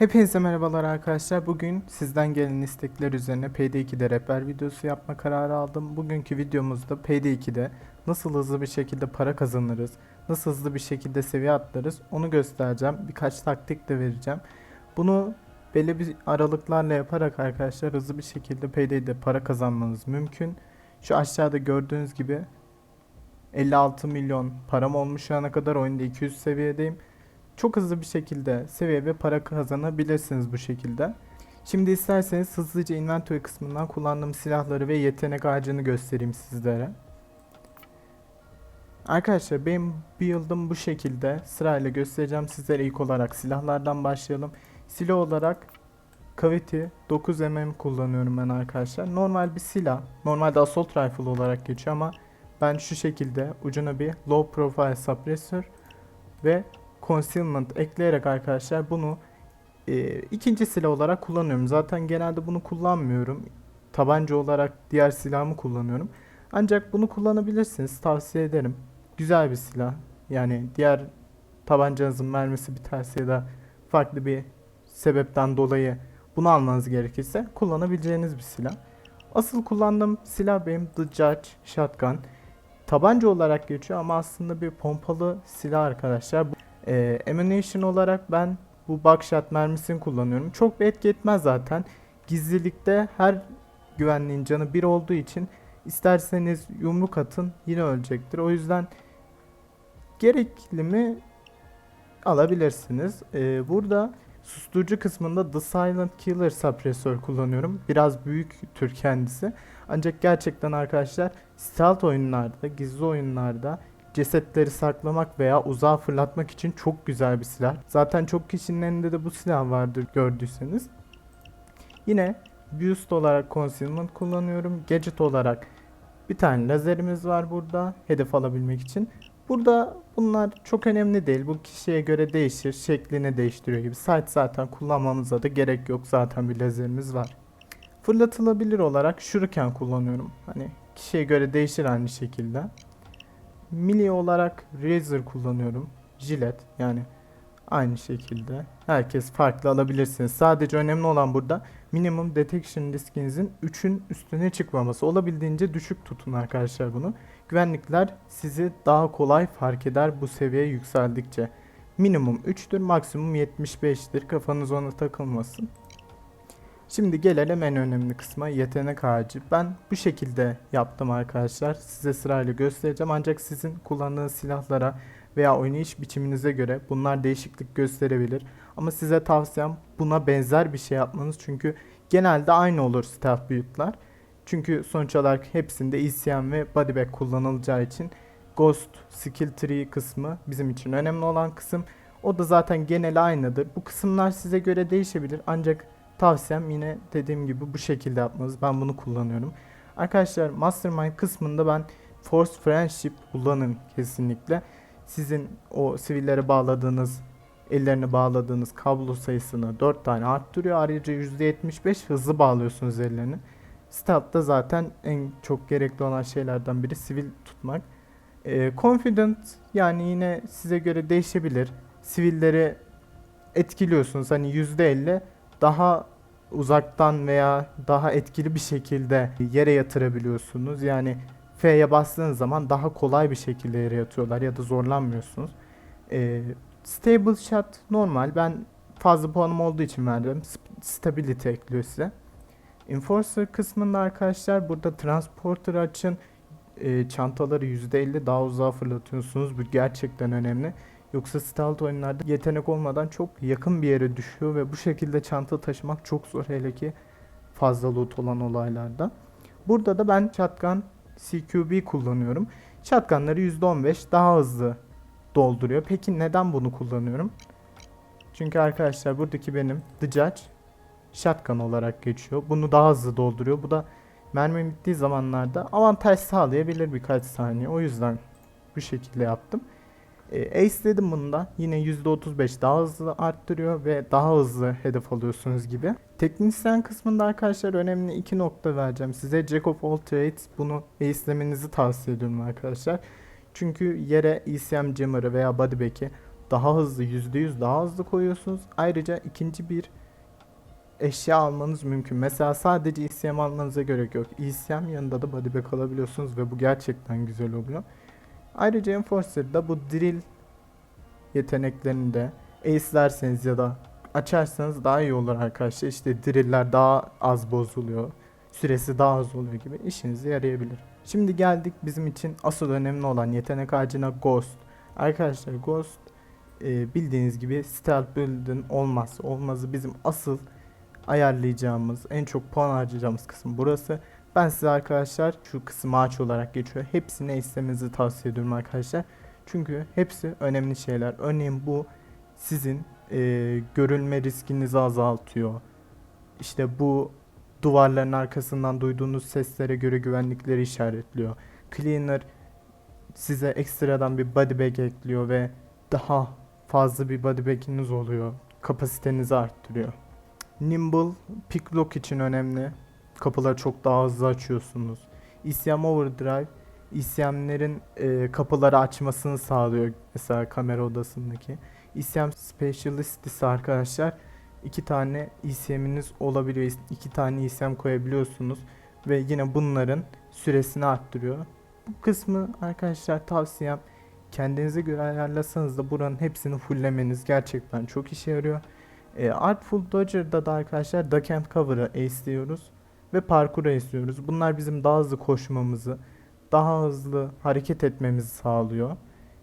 Hepinize merhabalar arkadaşlar. Bugün sizden gelen istekler üzerine PD2'de rehber videosu yapma kararı aldım. Bugünkü videomuzda PD2'de nasıl hızlı bir şekilde para kazanırız, nasıl hızlı bir şekilde seviye atlarız onu göstereceğim. Birkaç taktik de vereceğim. Bunu belli bir aralıklarla yaparak arkadaşlar hızlı bir şekilde PD'de para kazanmanız mümkün. Şu aşağıda gördüğünüz gibi 56 milyon param olmuş ana kadar oyunda 200 seviyedeyim. Çok hızlı bir şekilde seviye ve para kazanabilirsiniz bu şekilde. Şimdi isterseniz hızlıca inventory kısmından kullandığım silahları ve yetenek ağacını göstereyim sizlere. Arkadaşlar benim build'ım bu şekilde sırayla göstereceğim sizlere ilk olarak silahlardan başlayalım. Silah olarak Cavity 9mm kullanıyorum ben arkadaşlar. Normal bir silah. Normalde assault rifle olarak geçiyor ama ben şu şekilde ucuna bir low profile suppressor ve concealment ekleyerek arkadaşlar bunu e, ikinci silah olarak kullanıyorum. Zaten genelde bunu kullanmıyorum. Tabanca olarak diğer silahımı kullanıyorum. Ancak bunu kullanabilirsiniz. Tavsiye ederim. Güzel bir silah. Yani diğer tabancanızın mermisi biterse ya da farklı bir sebepten dolayı bunu almanız gerekirse kullanabileceğiniz bir silah. Asıl kullandığım silah benim The Judge Shotgun. Tabanca olarak geçiyor ama aslında bir pompalı silah arkadaşlar. Ee, ammunition olarak ben bu buckshot mermisini kullanıyorum. Çok bir etki etmez zaten. Gizlilikte her güvenliğin canı bir olduğu için isterseniz yumruk atın yine ölecektir. O yüzden gerekli mi alabilirsiniz. Ee, burada susturucu kısmında The Silent Killer Suppressor kullanıyorum. Biraz büyüktür kendisi. Ancak gerçekten arkadaşlar stealth oyunlarda, gizli oyunlarda cesetleri saklamak veya uzağa fırlatmak için çok güzel bir silah. Zaten çok kişinin elinde de bu silah vardır gördüyseniz. Yine boost olarak concealment kullanıyorum. Gadget olarak bir tane lazerimiz var burada hedef alabilmek için. Burada bunlar çok önemli değil. Bu kişiye göre değişir. Şeklini değiştiriyor gibi. Sight zaten kullanmamıza da gerek yok. Zaten bir lazerimiz var. Fırlatılabilir olarak shuriken kullanıyorum. Hani kişiye göre değişir aynı şekilde. Melee olarak Razer kullanıyorum. Jilet yani aynı şekilde. Herkes farklı alabilirsiniz. Sadece önemli olan burada minimum detection riskinizin 3'ün üstüne çıkmaması. Olabildiğince düşük tutun arkadaşlar bunu. Güvenlikler sizi daha kolay fark eder bu seviye yükseldikçe. Minimum 3'tür, maksimum 75'tir. Kafanız ona takılmasın. Şimdi gelelim en önemli kısma yetenek ağacı. Ben bu şekilde yaptım arkadaşlar. Size sırayla göstereceğim ancak sizin kullandığınız silahlara veya oynayış biçiminize göre bunlar değişiklik gösterebilir. Ama size tavsiyem buna benzer bir şey yapmanız çünkü genelde aynı olur stealth build'lar. Çünkü sonuç olarak hepsinde ECM ve body kullanılacağı için Ghost Skill Tree kısmı bizim için önemli olan kısım. O da zaten genel aynıdır. Bu kısımlar size göre değişebilir ancak tavsiyem yine dediğim gibi bu şekilde yapmanız. Ben bunu kullanıyorum. Arkadaşlar Mastermind kısmında ben Force Friendship kullanın kesinlikle. Sizin o sivillere bağladığınız, ellerini bağladığınız kablo sayısını 4 tane arttırıyor. Ayrıca %75 hızlı bağlıyorsunuz ellerini. Stealth'ta zaten en çok gerekli olan şeylerden biri sivil tutmak. Ee, confident yani yine size göre değişebilir. Sivilleri etkiliyorsunuz. Hani %50 daha uzaktan veya daha etkili bir şekilde yere yatırabiliyorsunuz. Yani F'ye bastığınız zaman daha kolay bir şekilde yere yatıyorlar ya da zorlanmıyorsunuz. Ee, stable shot normal. Ben fazla puanım olduğu için verdim. Stability ekliyor size. Enforcer kısmında arkadaşlar burada transporter açın. Ee, çantaları %50 daha uzağa fırlatıyorsunuz. Bu gerçekten önemli. Yoksa stealth oyunlarda yetenek olmadan çok yakın bir yere düşüyor ve bu şekilde çanta taşımak çok zor hele ki fazla loot olan olaylarda. Burada da ben shotgun CQB kullanıyorum. Shotgunları %15 daha hızlı dolduruyor. Peki neden bunu kullanıyorum? Çünkü arkadaşlar buradaki benim The Judge shotgun olarak geçiyor. Bunu daha hızlı dolduruyor. Bu da mermi bittiği zamanlarda avantaj sağlayabilir birkaç saniye. O yüzden bu şekilde yaptım. E, Ace dedim bunda. Yine %35 daha hızlı arttırıyor ve daha hızlı hedef alıyorsunuz gibi. Teknisyen kısmında arkadaşlar önemli iki nokta vereceğim size. Jack of all trades bunu ace'lemenizi tavsiye ediyorum arkadaşlar. Çünkü yere ECM jammer'ı veya body bag'i daha hızlı %100 daha hızlı koyuyorsunuz. Ayrıca ikinci bir eşya almanız mümkün. Mesela sadece ECM almanıza gerek yok. ECM yanında da body bag alabiliyorsunuz ve bu gerçekten güzel oluyor. Ayrıca Enforcer'da bu drill yeteneklerini de ace'lerseniz ya da açarsanız daha iyi olur arkadaşlar. İşte driller daha az bozuluyor. Süresi daha az oluyor gibi işinize yarayabilir. Şimdi geldik bizim için asıl önemli olan yetenek ağacına Ghost. Arkadaşlar Ghost e, bildiğiniz gibi stealth build'in olmazsa olmazı bizim asıl ayarlayacağımız, en çok puan harcayacağımız kısım burası. Ben size arkadaşlar şu kısım ağaç olarak geçiyor. Hepsini istemenizi tavsiye ediyorum arkadaşlar. Çünkü hepsi önemli şeyler. Örneğin bu sizin e, görülme riskinizi azaltıyor. İşte bu duvarların arkasından duyduğunuz seslere göre güvenlikleri işaretliyor. Cleaner size ekstradan bir body bag ekliyor ve daha fazla bir body bag'iniz oluyor. Kapasitenizi arttırıyor. Nimble pick lock için önemli. Kapıları çok daha hızlı açıyorsunuz. ECM Overdrive ECM'lerin e, kapıları açmasını sağlıyor. Mesela kamera odasındaki. ECM Specialist ise arkadaşlar iki tane ECM'iniz olabiliyor. İki tane ECM koyabiliyorsunuz. Ve yine bunların süresini arttırıyor. Bu kısmı arkadaşlar tavsiyem kendinize göre ayarlasanız da buranın hepsini fulllemeniz gerçekten çok işe yarıyor. E, Artful Dodger'da da arkadaşlar Duck and Cover'ı ace'liyoruz ve parkuru ace'liyoruz. Bunlar bizim daha hızlı koşmamızı, daha hızlı hareket etmemizi sağlıyor.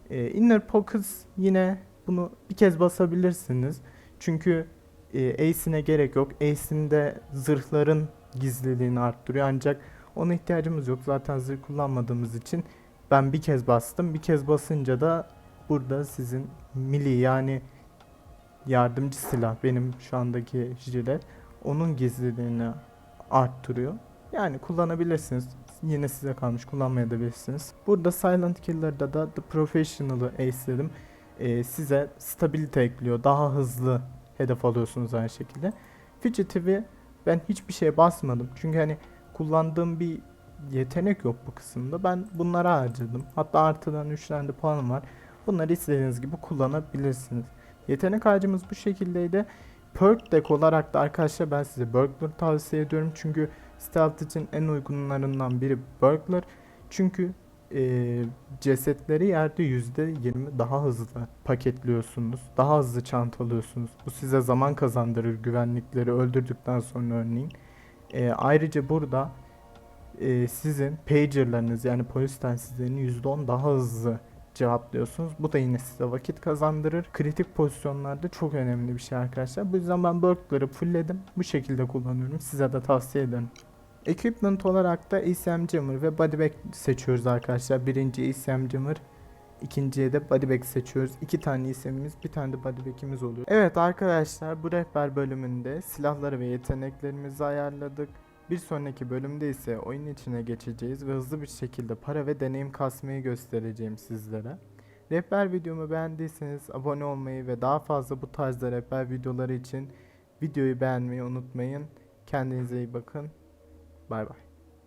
E, Inner Pockets yine bunu bir kez basabilirsiniz. Çünkü e, ace'ine gerek yok. Ace'inde zırhların gizliliğini arttırıyor ancak ona ihtiyacımız yok. Zaten zırh kullanmadığımız için ben bir kez bastım. Bir kez basınca da burada sizin mili yani yardımcı silah benim şu andaki jilet onun gizliliğini arttırıyor. Yani kullanabilirsiniz. Yine size kalmış kullanmayabilirsiniz. Burada Silent Killer'da da The Professional'ı ace'ledim. Ee, size stabilite ekliyor. Daha hızlı hedef alıyorsunuz aynı şekilde. Fugitive'i ben hiçbir şeye basmadım. Çünkü hani kullandığım bir yetenek yok bu kısımda. Ben bunlara harcadım. Hatta artıdan 3 tane de puanım var. Bunları istediğiniz gibi kullanabilirsiniz. Yetenek ağacımız bu şekildeydi. Perk deck olarak da arkadaşlar ben size Burglar tavsiye ediyorum. Çünkü stealth için en uygunlarından biri Burglar. Çünkü e, cesetleri yerde %20 daha hızlı paketliyorsunuz. Daha hızlı çantalıyorsunuz. Bu size zaman kazandırır güvenlikleri öldürdükten sonra örneğin. E, ayrıca burada e, sizin pagerlarınız yani polis telsizlerini %10 daha hızlı cevaplıyorsunuz. Bu da yine size vakit kazandırır. Kritik pozisyonlarda çok önemli bir şey arkadaşlar. Bu yüzden ben Burk'ları fullledim. Bu şekilde kullanıyorum. Size de tavsiye ederim. Equipment olarak da ECM Jammer ve Body Bag seçiyoruz arkadaşlar. Birinci ECM Jammer, ikinciye de Body Bag seçiyoruz. İki tane ECM'imiz, bir tane de Body Bag'imiz oluyor. Evet arkadaşlar bu rehber bölümünde silahları ve yeteneklerimizi ayarladık. Bir sonraki bölümde ise oyun içine geçeceğiz ve hızlı bir şekilde para ve deneyim kasmayı göstereceğim sizlere. Rehber videomu beğendiyseniz abone olmayı ve daha fazla bu tarzda rehber videoları için videoyu beğenmeyi unutmayın. Kendinize iyi bakın. Bay bay.